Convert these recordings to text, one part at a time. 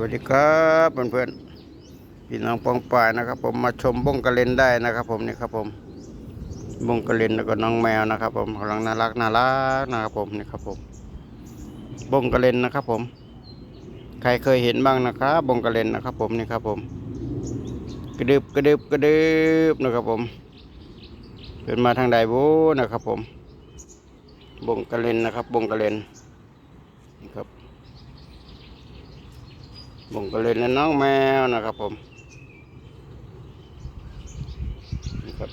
วัสดีครับเพื่อนๆพี่น้องปองป่ายนะครับ ผมมาชมบงกระเลนได้นะครับ ผมนี่ครับผมบงกระเลนแล้วก็น้องแมวนะครับ ผมกำลังน่ารักน่ารักนะครับผมนี่ครับผมบงกระเลนนะครับผมใครเคยเห็นบ้างนะครับบงกระเลนนะครับ ผมนี่ครับผม กระดึบกระดึบกระดึบนะครับผมเป็นมาทางใดบูนะครับผมบงกระเลนนะครับบงกระเลนนี่ครับ บงกระเล่นและน้องแมวนะครับผมนี่ครับ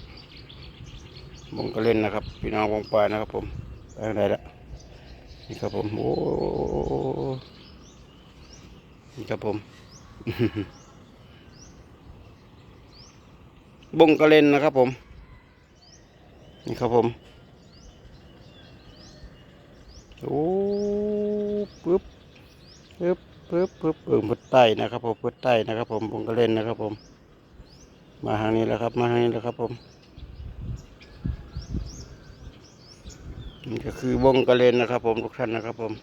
บงกระเล่นนะครับ พี่น้องวงปลานะครับผมไปไหนละนี่ครับผมโอ้นี่ครับผมบงกระเล่นนะครับผม นี่ครับผมโอ้ปึ๊บปึ๊บ ปึ๊บปึ๊บเออพุดไต้นะครับผมพุดไต้นะครับ ผมผมก็เล่นนะครับ ผม มาทางนี้แล้วครับ มาทางนี้แล้วครับ ผมนี่ก็คือบงกระเลนนะครับ ผมทุกท่านนะครับ ผม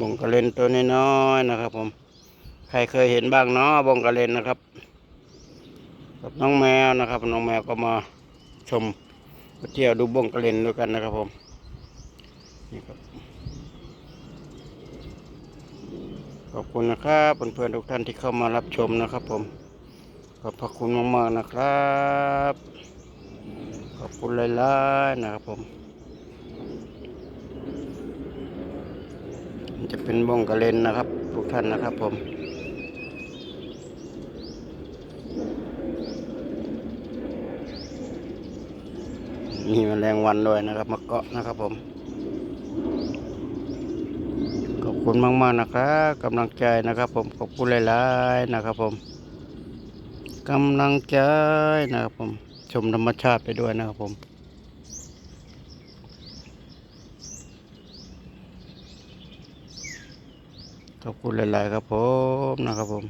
บงกระเลนตัวน้อยๆนะครับ ผม ใครเคยเห็นบ้างเนาะบงกระเลนนะครับกับน้องแมวนะครับ น้องแมวก็มาชมมาเที่ยวดูบงกระเลนด้วยกันนะครับ ผมนี่ครับ ขอบคุณนะครับเพื่อนๆทุกท่านที่เข้ามารับชมนะครับผม ขอบพระคุณมากๆนะครับ ขอบคุณหลายๆนะครับผมจะเป็นบ้องกระเลนนะครับ ทุกท่านนะครับผมมีแมลงวันด้วยนะครับมาเกาะนะครับผม ขอบคุณมากๆนะครับกำลังใจนะครับ ผมขอบคุณหลายๆนะครับ ผมกำลังใจนะครับผมชมธรรมชาติไปด้วยนะครับผมขอบคุณหลาย ๆ ครับผมนะครับผม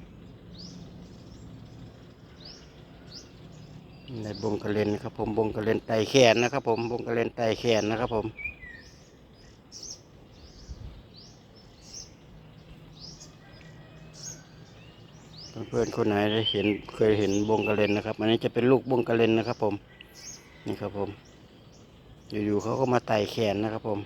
ในบงกระเลนครับผมบงกระเลนไตแขนนะครับ ผมบงกระเลนไตแขนนะครับผม เพื่อนๆคนไหนได้เห็นเคยเห็นบงกระเลนนะครับ อันนี้จะเป็นลูกบงกระเลนนะครับ ผม นี่ครับผม อยู่ๆเขาก็มาไต่แขนนะครับผม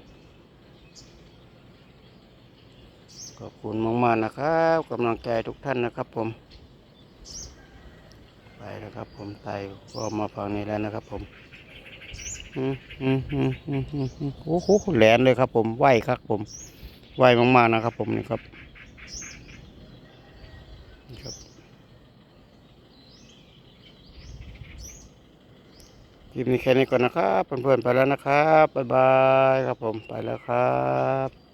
ขอบคุณมากๆนะครับกำลังใจทุกท่านนะครับผม ไปนะครับผมไต่ก็มาฟังนี้แล้วนะครับผมอืมอืมอืมอืมอืมอืมโอ้โหแหลนเลยครับผมไหวครับผมไหวมากๆนะครับผมนี่ครับนี่ครับ ค ลิปนี้แค่นี้ก่อนนะครับ เพื่อนๆไปแล้วนะครับ บ๊ายบายครับผมไปแล้วครับ